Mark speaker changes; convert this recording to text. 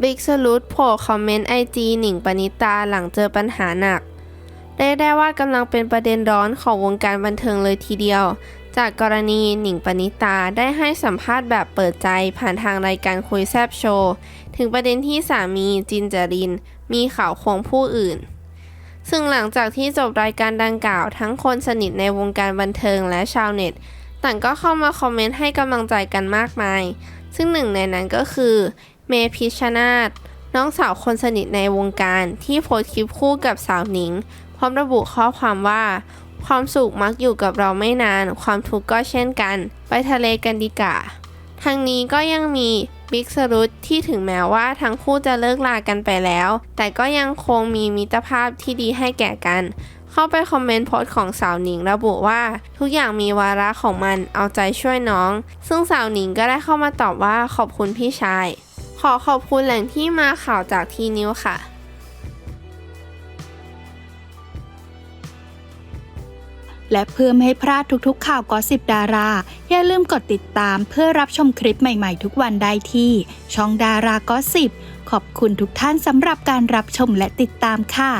Speaker 1: บิ๊กสลุดโผล่คอมเมนต์ไอจีหนิงปณิตาหลังเจอปัญหาหนักเรียกได้ว่ากำลังเป็นประเด็นร้อนของวงการบันเทิงเลยทีเดียว จากกรณีหนิงปณิตาได้ให้สัมภาษณ์แบบเปิดใจผ่านทางรายการคุยแซบโชว์ถึงประเด็นที่สามีจินจาริน มีข่าวควงผู้อื่น ซึ่งหลังจากที่จบรายการดังกล่าวทั้งคนสนิทในวงการบันเทิงและชาวเน็ตต่างก็เข้ามาคอมเมนต์ให้กำลังใจกันมากมาย ซึ่งหนึ่งในนั้นก็คือ เมพิชนาธน้องสาวคนสนิทในวงการที่โพสคลิปคู่กับสาวหนิง พร้อมระบุข้อความว่า ความสุขมักอยู่กับเราไม่นาน ความทุกข์ก็เช่นกัน ไปทะเลกันดีกว่าทางนี้ก็ยังมีบิ๊กสรุตที่ถึงแม้ว่าทั้งคู่จะเลิกลากันไปแล้ว แต่ก็ยังคงมีมิตรภาพที่ดีให้แก่กัน เข้าไปคอมเมนต์โพสต์ของสาวหนิงระบุว่า ทุกอย่างมีวาระของมันเอาใจช่วยน้อง ซึ่งสาวหนิงก็ได้เข้ามาตอบว่าขอบคุณพี่ชาย ขอขอบคุณแหล่งที่มาข่าวจากทีนิวค่ะ
Speaker 2: และเพื่อไม่ให้พลาดทุกๆข่าวกอสิบดารา อย่าลืมกดติดตามเพื่อรับชมคลิปใหม่ๆทุกวันได้ที่ ช่องดารากอสิบขอบคุณทุกท่านสำหรับการรับชมและติดตามค่ะ